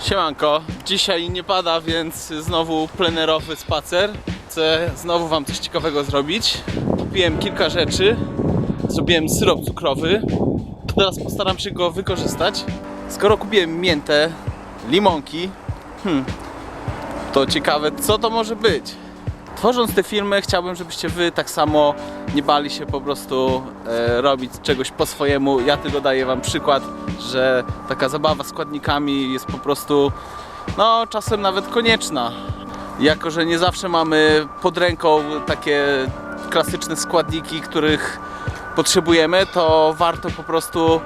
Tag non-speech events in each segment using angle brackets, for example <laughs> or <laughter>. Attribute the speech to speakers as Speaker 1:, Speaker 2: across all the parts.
Speaker 1: Siemanko, dzisiaj nie pada, więc znowu plenerowy spacer. Chcę znowu wam coś ciekawego zrobić. Kupiłem kilka rzeczy. Zrobiłem syrop cukrowy. Teraz postaram się go wykorzystać. Skoro kupiłem miętę, limonki, hmm, to ciekawe co to może być. Tworząc te filmy chciałbym, żebyście wy tak samo nie bali się po prostu e, robić czegoś po swojemu. Ja tylko daję wam przykład, że taka zabawa składnikami jest po prostu no czasem nawet konieczna. Jako, że nie zawsze mamy pod ręką takie klasyczne składniki, których potrzebujemy, to warto po prostu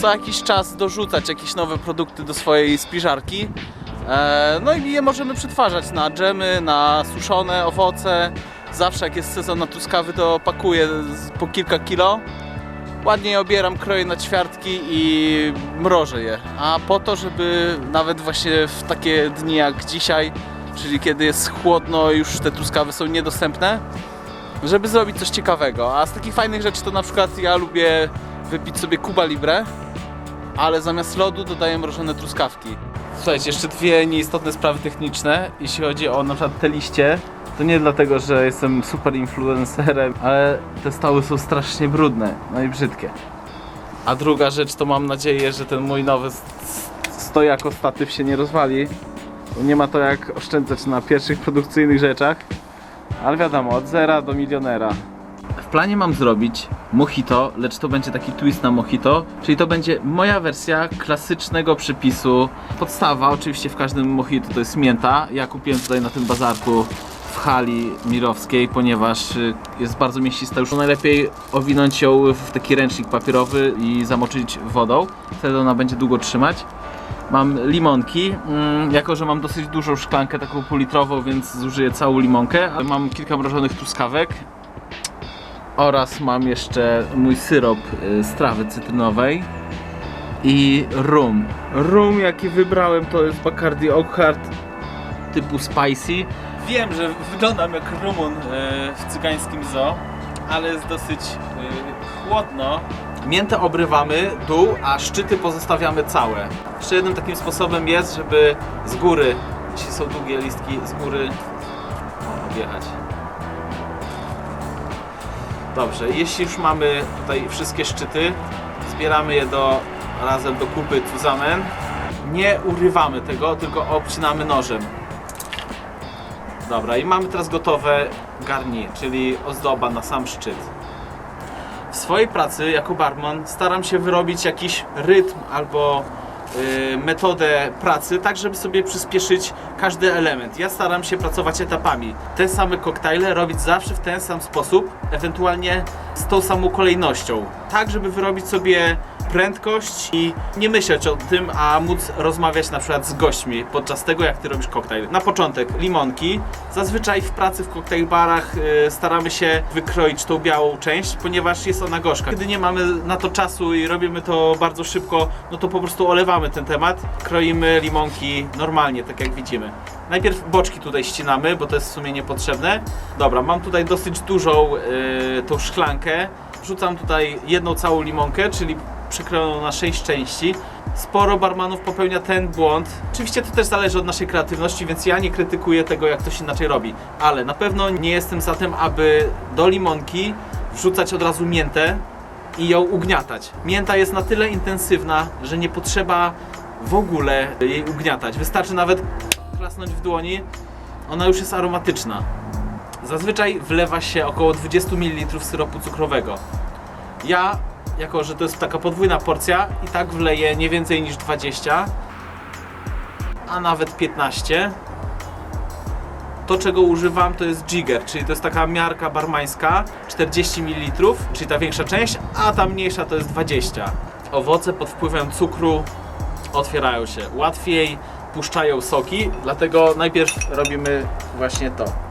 Speaker 1: co jakiś czas dorzucać jakieś nowe produkty do swojej spiżarki. E, No i je możemy przetwarzać na dżemy, na suszone owoce. Zawsze jak jest sezon na truskawy, to pakuję po kilka kilo. Ładnie je obieram, kroję na ćwiartki i mrożę je. A po to, żeby nawet właśnie w takie dni jak dzisiaj, czyli kiedy jest chłodno, już te truskawy są niedostępne, żeby zrobić coś ciekawego. A z takich fajnych rzeczy to na przykład ja lubię wypić sobie Cuba Libre, ale zamiast lodu dodaję mrożone truskawki. Słuchajcie, jeszcze dwie nieistotne sprawy techniczne, jeśli chodzi o na przykład te liście. To nie dlatego, że jestem super influencerem, ale te stoły są strasznie brudne, no i brzydkie. A druga rzecz to mam nadzieję, że ten mój nowy s- s- stojak statyw się nie rozwali. Nie ma to jak oszczędzać na pierwszych produkcyjnych rzeczach. Ale wiadomo, od zera do milionera. Planie mam zrobić mojito, lecz to będzie taki twist na mojito, czyli to będzie moja wersja klasycznego przepisu. Podstawa, oczywiście w każdym mojito to jest mięta. Ja kupiłem tutaj na tym bazarku w hali mirowskiej, ponieważ y, jest bardzo mięsista. Już najlepiej owinąć ją w taki ręcznik papierowy i zamoczyć wodą. Wtedy ona będzie długo trzymać. Mam limonki, mm, jako że mam dosyć dużą szklankę taką półlitrową, więc zużyję całą limonkę. Mam kilka mrożonych truskawek, oraz mam jeszcze mój syrop y, z trawy cytrynowej i rum. Rum jaki wybrałem to jest Bacardi Oakhart typu spicy. Wiem, że wyglądam jak rumun y, w cygańskim zoo, ale jest dosyć y, chłodno. Miętę obrywamy dół, a szczyty pozostawiamy całe. Jeszcze jednym takim sposobem jest, żeby z góry, jeśli są długie listki, z góry o, objechać. Dobrze, jeśli już mamy tutaj wszystkie szczyty, zbieramy je do, razem do kupy zusammen. Nie urywamy tego, tylko obcinamy nożem. Dobra, i mamy teraz gotowe garni, czyli ozdoba na sam szczyt. W swojej pracy jako barman staram się wyrobić jakiś rytm albo metodę pracy, tak żeby sobie przyspieszyć każdy element. Ja staram się pracować etapami. Te same koktajle robić zawsze w ten sam sposób, ewentualnie z tą samą kolejnością. Tak, żeby wyrobić sobie prędkość i nie myśleć o tym, a móc rozmawiać na przykład z gośćmi podczas tego, jak ty robisz koktajl. Na początek limonki. Zazwyczaj w pracy w koktajl barach y, staramy się wykroić tą białą część, ponieważ jest ona gorzka. Kiedy nie mamy na to czasu i robimy to bardzo szybko, no to po prostu olewamy ten temat. Kroimy limonki normalnie, tak jak widzimy. Najpierw boczki tutaj ścinamy, bo to jest w sumie niepotrzebne. Dobra, mam tutaj dosyć dużą y, tą szklankę. Wrzucam tutaj jedną całą limonkę, czyli przekrojoną na 6 części. Sporo barmanów popełnia ten błąd. Oczywiście to też zależy od naszej kreatywności, więc ja nie krytykuję tego, jak ktoś inaczej robi. Ale na pewno nie jestem za tym, aby do limonki wrzucać od razu miętę i ją ugniatać. Mięta jest na tyle intensywna, że nie potrzeba w ogóle jej ugniatać. Wystarczy nawet klasnąć w dłoni, ona już jest aromatyczna. Zazwyczaj wlewa się około 20 ml syropu cukrowego. Ja, jako że to jest taka podwójna porcja, i tak wleję nie więcej niż 20, a nawet 15. To, czego używam, to jest jigger, czyli to jest taka miarka barmańska, 40 ml, czyli ta większa część, a ta mniejsza to jest 20. Owoce pod wpływem cukru otwierają się łatwiej, puszczają soki, dlatego najpierw robimy właśnie to.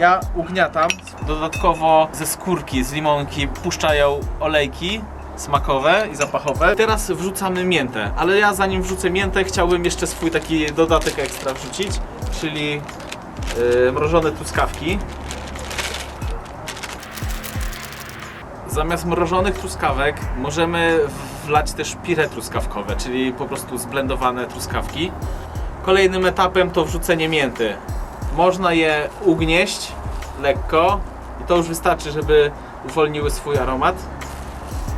Speaker 1: Ja ugniatam, dodatkowo ze skórki z limonki puszczają olejki smakowe i zapachowe. Teraz wrzucamy miętę, ale ja zanim wrzucę miętę chciałbym jeszcze swój taki dodatek ekstra wrzucić, czyli yy, mrożone truskawki. Zamiast mrożonych truskawek możemy wlać też pire truskawkowe, czyli po prostu zblendowane truskawki. Kolejnym etapem to wrzucenie mięty. Można je ugnieść lekko i to już wystarczy, żeby uwolniły swój aromat.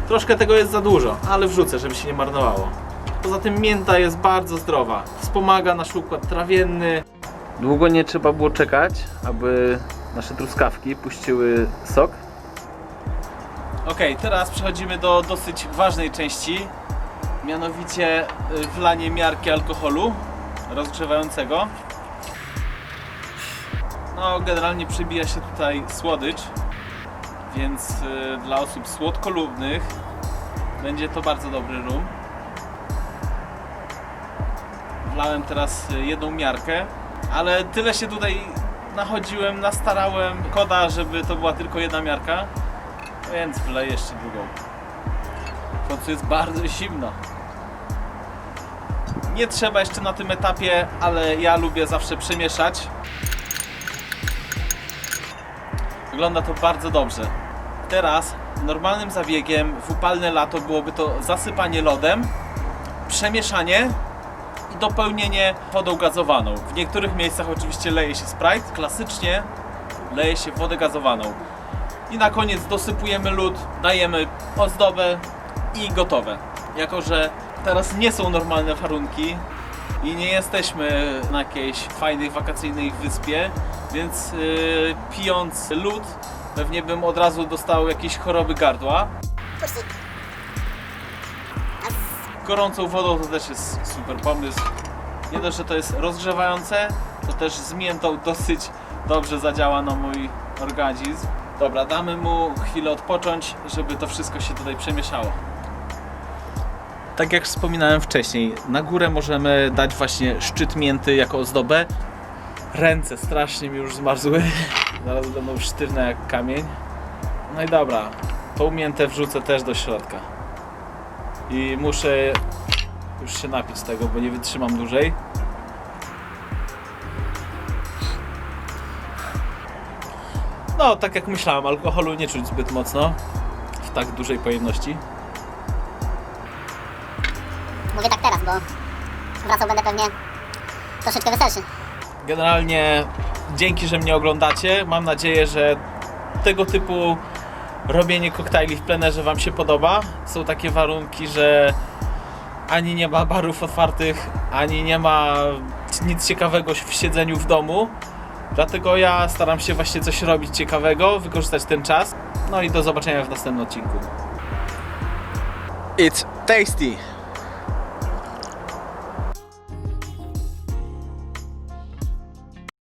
Speaker 1: Troszkę tego jest za dużo, ale wrzucę, żeby się nie marnowało. Poza tym mięta jest bardzo zdrowa. Wspomaga nasz układ trawienny. Długo nie trzeba było czekać, aby nasze truskawki puściły sok. Ok, teraz przechodzimy do dosyć ważnej części, mianowicie y, wlanie miarki alkoholu rozgrzewającego. No, generalnie przybija się tutaj słodycz, więc y, dla osób słodkolubnych będzie to bardzo dobry rum. Wlałem teraz y, jedną miarkę, ale tyle się tutaj nachodziłem, nastarałem koda, żeby to była tylko jedna miarka, więc wleję jeszcze drugą. W końcu jest bardzo zimno. Nie trzeba jeszcze na tym etapie, ale ja lubię zawsze przemieszać. Wygląda to bardzo dobrze. Teraz normalnym zabiegiem w upalne lato byłoby to zasypanie lodem, przemieszanie i dopełnienie wodą gazowaną. W niektórych miejscach oczywiście leje się Sprite, klasycznie leje się wodę gazowaną. I na koniec dosypujemy lód, dajemy ozdobę i gotowe. Jako, że teraz nie są normalne warunki i nie jesteśmy na jakiejś fajnej wakacyjnej wyspie, więc yy, pijąc lód pewnie bym od razu dostał jakieś choroby gardła. Gorącą wodą to też jest super pomysł. Nie dość, że to jest rozgrzewające, to też z miętą dosyć dobrze zadziała na mój organizm. Dobra, damy mu chwilę odpocząć, żeby to wszystko się tutaj przemieszało. Tak jak wspominałem wcześniej, na górę możemy dać właśnie szczyt mięty jako ozdobę. Ręce strasznie mi już zmarzły. <laughs> Zaraz będą sztywne jak kamień. No i dobra, tą miętę wrzucę też do środka. I muszę już się napić tego, bo nie wytrzymam dłużej. No, tak jak myślałem, alkoholu nie czuć zbyt mocno w tak dużej pojemności.
Speaker 2: Mówię tak teraz, bo wracał będę pewnie troszeczkę weselszy.
Speaker 1: Generalnie dzięki, że mnie oglądacie. Mam nadzieję, że tego typu robienie koktajli w plenerze Wam się podoba. Są takie warunki, że ani nie ma barów otwartych, ani nie ma nic ciekawego w siedzeniu w domu. Dlatego ja staram się właśnie coś robić ciekawego, wykorzystać ten czas. No i do zobaczenia w następnym odcinku. It's tasty!